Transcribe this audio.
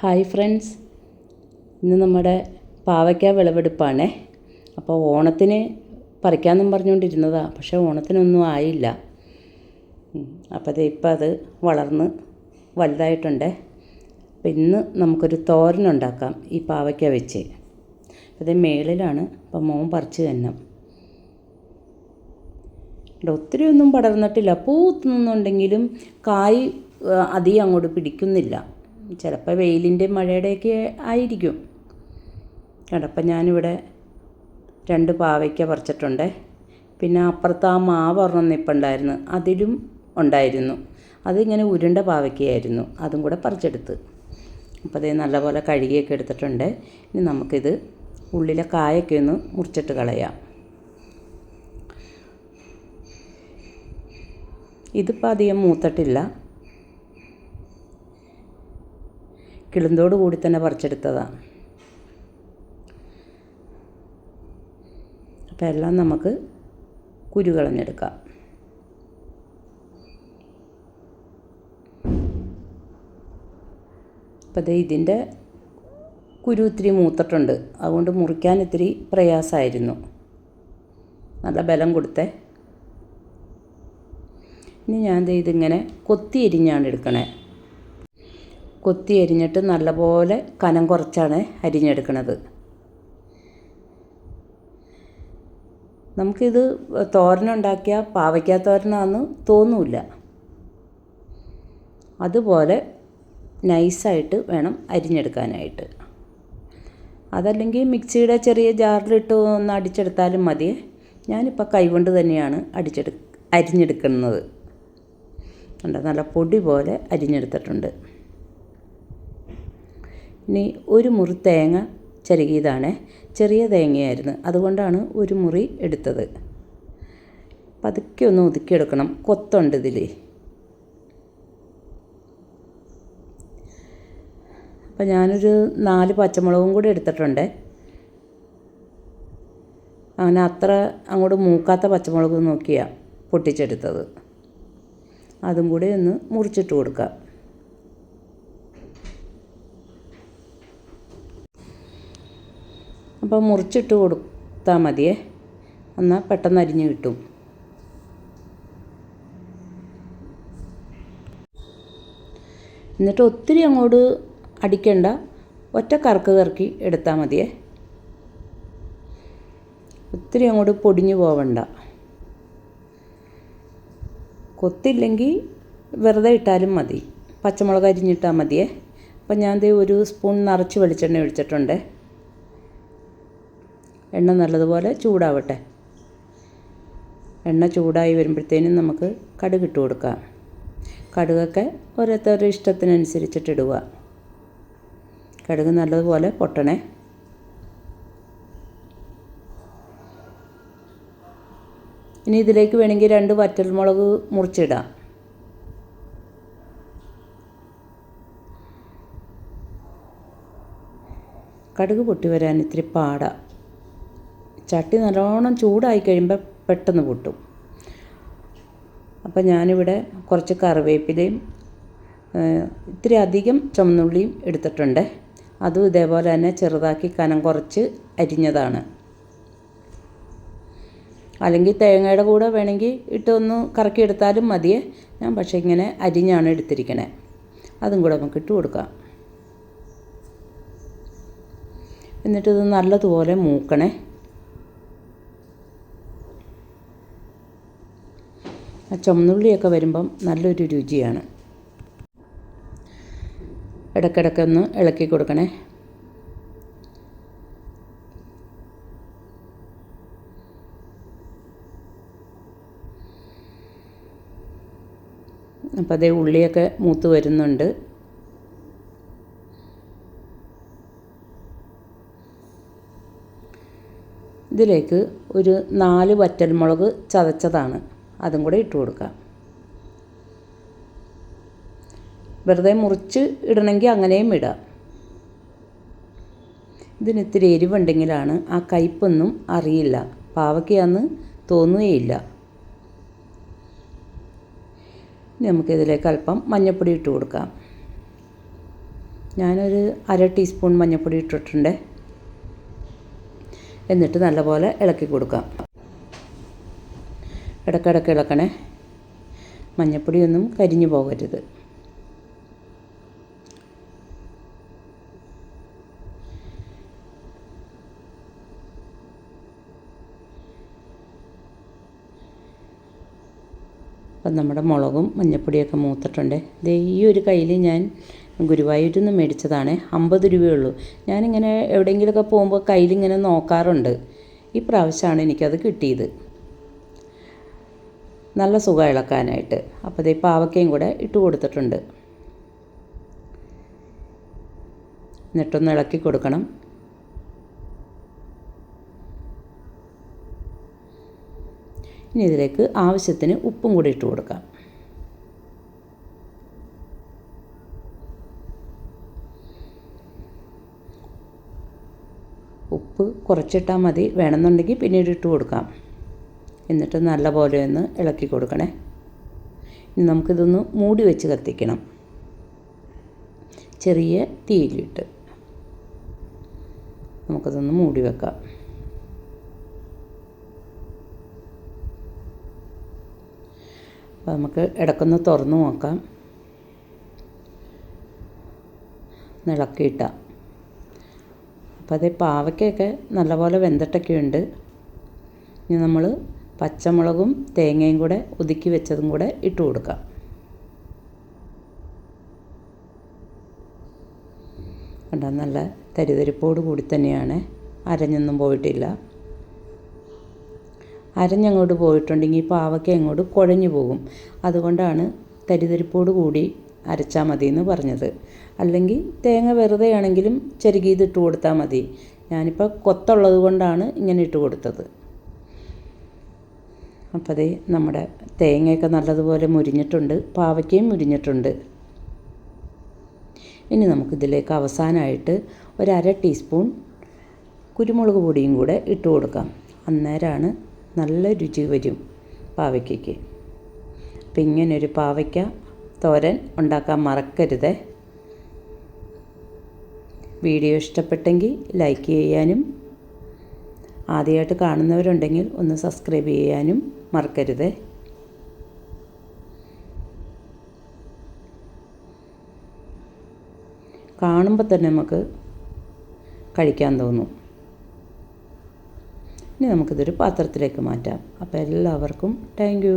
Hi friends. ഇന്ന് നമ്മുടെ പാവയ്ക്ക വിളവെടുപ്പാണ്. അപ്പോൾ ഓണത്തിന് പറിക്കാമെന്നും പറഞ്ഞുകൊണ്ടിരുന്നതാണ് പക്ഷേ ഓണത്തിനൊന്നും ആയില്ല. അപ്പോൾ അത് ഇപ്പം അത് വളർന്ന് വലുതായിട്ടുണ്ട്. അപ്പം ഇന്ന് നമുക്കൊരു തോരനുണ്ടാക്കാം ഈ പാവയ്ക്ക വെച്ച്. അത് മേളിലാണ് അപ്പം മോൻ പറിച്ച് തന്നെ ഇവിടെ ഒത്തിരി ഒന്നും പടർന്നിട്ടില്ല. പൂത്തുന്നുണ്ടെങ്കിലും കായ് അധികം അങ്ങോട്ട് പിടിക്കുന്നില്ല. ചിലപ്പോൾ വെയിലിന്റെ മഴയുടെയൊക്കെ ആയിരിക്കും. കണ്ടപ്പം ഞാനിവിടെ രണ്ട് പാവയ്ക്ക പറിച്ചിട്ടുണ്ട്. പിന്നെ അപ്പുറത്ത് ആ മാവ് ഒരെണ്ണം അതിലും ഉണ്ടായിരുന്നു. അതിങ്ങനെ ഉരുണ്ട പാവയ്ക്കയായിരുന്നു. അതും കൂടെ പറിച്ചെടുത്ത്. അപ്പോൾ അതേ നല്ലപോലെ കഴുകിയൊക്കെ എടുത്തിട്ടുണ്ട്. ഇനി നമുക്കിത് ഉള്ളിലെ കായൊക്കെ ഒന്ന് മുറിച്ചിട്ട് കളയാം. ഇതിപ്പോൾ അധികം മൂത്തിട്ടില്ല. കിളുന്തോട് കൂടി തന്നെ പറിച്ചെടുത്തതാണ്. അപ്പോൾ എല്ലാം നമുക്ക് കുരു കളഞ്ഞെടുക്കാം. അപ്പോൾ അത് ഇതിന്റെ കുരു ഇത്തിരി മൂത്തിട്ടുണ്ട്. അതുകൊണ്ട് മുറിക്കാൻ ഇത്തിരി പ്രയാസമായിരുന്നു. നല്ല ബലം കൊടുത്തേ. ഇനി ഞാൻ ഇതിങ്ങനെ കൊത്തി എരിഞ്ഞാണ് എടുക്കണേ. കൊത്തി അരിഞ്ഞിട്ട് നല്ലപോലെ കനം കുറച്ചാണ് അരിഞ്ഞെടുക്കുന്നത് നമുക്കിത് തോരനുണ്ടാക്കിയ പാവയ്ക്ക തോരനാന്ന് തോന്നൂല അതുപോലെ നൈസായിട്ട് വേണം അരിഞ്ഞെടുക്കാനായിട്ട്. അതല്ലെങ്കിൽ മിക്സിയുടെ ചെറിയ ജാറിലിട്ട് ഒന്ന് അടിച്ചെടുത്താലും മതി. ഞാനിപ്പോൾ കൈകൊണ്ട് തന്നെയാണ് അടിച്ചെടു അരിഞ്ഞെടുക്കുന്നത്. നല്ല പൊടി പോലെ അരിഞ്ഞെടുത്തിട്ടുണ്ട്. ഇനി ഒരു മുറി തേങ്ങ ചിരകിയതാണ് ചെറിയ തേങ്ങയായിരുന്നു. അതുകൊണ്ടാണ് ഒരു മുറി എടുത്തത്. പതുക്കെ ഒന്ന് ഒതുക്കിയെടുക്കണം. കൊത്തുണ്ട് ഇതിൽ അപ്പം ഞാനൊരു നാല് പച്ചമുളകും കൂടി എടുത്തിട്ടുണ്ട്. അങ്ങനെ അത്ര അങ്ങോട്ട് മൂക്കാത്ത പച്ചമുളക് നോക്കിയാണ് പൊട്ടിച്ചെടുത്തത്. അതും കൂടി ഒന്ന് മുറിച്ചിട്ട് കൊടുക്കാം. അപ്പോൾ മുറിച്ചിട്ട് കൊടുത്താൽ മതിയേ. എന്നാൽ പെട്ടെന്ന് അരിഞ്ഞ് കിട്ടും. എന്നിട്ട് ഒത്തിരി അങ്ങോട്ട് അടിക്കണ്ട. ഒറ്റ കറക്ക് കറക്കി എടുത്താൽ മതിയേ. ഒത്തിരി അങ്ങോട്ട് പൊടിഞ്ഞു പോവണ്ട. കൊത്തില്ലെങ്കിൽ വെറുതെ ഇട്ടാലും മതി. പച്ചമുളക് അരിഞ്ഞിട്ടാൽ മതിയേ. അപ്പം ഞാൻ ഒരു സ്പൂൺ നിറച്ച് വെളിച്ചെണ്ണ ഒഴിച്ചിട്ടുണ്ട്. എണ്ണ നല്ലതുപോലെ ചൂടാവട്ടെ. എണ്ണ ചൂടായി വരുമ്പോഴത്തേനും നമുക്ക് കടുക് ഇട്ട് കൊടുക്കാം. കടുകൊക്കെ ഓരോരുത്തരുടെ ഇഷ്ടത്തിനനുസരിച്ചിട്ട് ഇടുക. കടുക് നല്ലതുപോലെ പൊട്ടണേ. ഇനി ഇതിലേക്ക് വേണമെങ്കിൽ രണ്ട് വറ്റൽമുളക് മുറിച്ചിടാം. കടുക് പൊട്ടി വരാൻ ഇത്തിരി പാടാ. ചട്ടി നല്ലോണം ചൂടായി കഴിയുമ്പോൾ പെട്ടെന്ന് പൊട്ടും. അപ്പം ഞാനിവിടെ കുറച്ച് കറിവേപ്പിലയും ഇത്തിരി അധികം ചുമന്നുള്ളിയും എടുത്തിട്ടുണ്ട്. അതും ഇതേപോലെ തന്നെ ചെറുതാക്കി കനം കുറച്ച് അരിഞ്ഞതാണ്. അല്ലെങ്കിൽ തേങ്ങയുടെ കൂടെ വേണമെങ്കിൽ ഇട്ടൊന്ന് കറക്കിയെടുത്താലും മതിയേ. ഞാൻ പക്ഷേ ഇങ്ങനെ അരിഞ്ഞാണ് എടുത്തിരിക്കണേ. അതും കൂടെ നമുക്ക് ഇട്ട് കൊടുക്കാം. എന്നിട്ടിത് നല്ലതുപോലെ മൂക്കണേ. ആ ചുമന്നുള്ളിയൊക്കെ വരുമ്പം നല്ലൊരു രുചിയാണ്. ഇടയ്ക്കിടയ്ക്ക് ഒന്ന് ഇളക്കി കൊടുക്കണേ. അപ്പം അതേ ഉള്ളിയൊക്കെ മൂത്ത് വരുന്നുണ്ട്. ഇതിലേക്ക് ഒരു നാല് വറ്റൽമുളക് ചതച്ചതാണ്. അതും കൂടെ ഇട്ട് കൊടുക്കാം വെറുതെ മുറിച്ച് ഇടണമെങ്കിൽ അങ്ങനെയും ഇടാം. ഇതിന് ഇത്തിരി എരിവുണ്ടെങ്കിലാണ് ആ കയ്പൊന്നും അറിയില്ല. പാവയ്ക്കാന്ന് തോന്നുകയില്ല. നമുക്കിതിലേക്ക് അല്പം മഞ്ഞൾപ്പൊടി ഇട്ട് കൊടുക്കാം. ഞാനൊരു അര ടീസ്പൂൺ മഞ്ഞൾപ്പൊടി ഇട്ടിട്ടുണ്ട്. എന്നിട്ട് നല്ലപോലെ ഇളക്കി കൊടുക്കാം. ഇടയ്ക്കിടയ്ക്ക് ഇളക്കണേ മഞ്ഞൾപ്പൊടിയൊന്നും കരിഞ്ഞു പോകരുത്. അപ്പം നമ്മുടെ മുളകും മഞ്ഞപ്പൊടിയൊക്കെ മൂത്തിട്ടുണ്ട്. ദേ ഈ ഒരു കയ്യിൽ ഞാൻ ഗുരുവായൂരിൽ നിന്ന് മേടിച്ചതാണ്. അമ്പത് രൂപയുള്ളൂ. ഞാനിങ്ങനെ എവിടെയെങ്കിലുമൊക്കെ പോകുമ്പോൾ കയ്യിലിങ്ങനെ നോക്കാറുണ്ട്. ഈ പ്രാവശ്യമാണ് എനിക്കത് കിട്ടിയത്. നല്ല സുഖം ഇളക്കാനായിട്ട്. അപ്പോൾ ദേ പാവക്കയും കൂടെ ഇട്ട് കൊടുത്തിട്ടുണ്ട്. എന്നിട്ടൊന്ന് ഇളക്കി കൊടുക്കണം. ഇനി ഇതിലേക്ക് ആവശ്യത്തിന് ഉപ്പും കൂടി ഇട്ട് കൊടുക്കാം. ഉപ്പ് കുറച്ചിട്ടാൽ മതി. വേണമെന്നുണ്ടെങ്കിൽ പിന്നീട് ഇട്ട് കൊടുക്കാം. എന്നിട്ട് നല്ലപോലെ ഒന്ന് ഇളക്കി കൊടുക്കണേ. ഇനി നമുക്കിതൊന്ന് മൂടി വെച്ച് കത്തിക്കണം. ചെറിയ തീയിലിട്ട് നമുക്കതൊന്ന് മൂടി വെക്കാം. അപ്പോൾ നമുക്ക് ഇടക്കൊന്ന് തുറന്ന് നോക്കാം. ഇളക്കിയിട്ട. അപ്പോൾ അതേ പാവയ്ക്കൊക്കെ നല്ലപോലെ വെന്തിട്ടൊക്കെ ഉണ്ട് ഇനി നമ്മൾ പച്ചമുളകും തേങ്ങയും കൂടെ ഒതുക്കി വെച്ചതും കൂടെ ഇട്ട് കൊടുക്കാം. കണ്ടാൽ നല്ല തരിതരിപ്പോട് കൂടി തന്നെയാണ്. അരഞ്ഞൊന്നും പോയിട്ടില്ല. അരഞ്ഞങ്ങോട്ട് പോയിട്ടുണ്ടെങ്കിൽ പാവയ്ക്ക അങ്ങോട്ട് കുഴഞ്ഞു പോകും. അതുകൊണ്ടാണ് തരിതരിപ്പോട് കൂടി അരച്ചാൽ മതി എന്ന് പറഞ്ഞത്. അല്ലെങ്കിൽ തേങ്ങ വെറുതെ ആണെങ്കിലും ചെരുകിയത് ഇട്ട് കൊടുത്താൽ മതി. ഞാനിപ്പോൾ കൊത്തുള്ളത് കൊണ്ടാണ് ഇങ്ങനെ ഇട്ട് കൊടുത്തത്. അപ്പോൾ അതേ നമ്മുടെ തേങ്ങയൊക്കെ നല്ലതുപോലെ മുരിഞ്ഞിട്ടുണ്ട് പാവയ്ക്കയും മുരിഞ്ഞിട്ടുണ്ട്. ഇനി നമുക്കിതിലേക്ക് അവസാനമായിട്ട് ഒരര ടീസ്പൂൺ കുരുമുളക് പൊടിയും കൂടെ ഇട്ട് കൊടുക്കാം. അന്നേരമാണ് നല്ല രുചി വരും പാവയ്ക്കയ്ക്ക്. അപ്പം ഇങ്ങനൊരു പാവയ്ക്ക തോരൻ ഉണ്ടാക്കാൻ മറക്കരുതേ. വീഡിയോ ഇഷ്ടപ്പെട്ടെങ്കിൽ ലൈക്ക് ചെയ്യാനും ആദ്യമായിട്ട് കാണുന്നവരുണ്ടെങ്കിൽ ഒന്ന് സബ്സ്ക്രൈബ് ചെയ്യാനും മറക്കരുത്. കാണുമ്പോൾ തന്നെ നമുക്ക് കഴിക്കാൻ തോന്നും. ഇനി നമുക്കിതൊരു പാത്രത്തിലേക്ക് മാറ്റാം. അപ്പോൾ എല്ലാവർക്കും താങ്ക്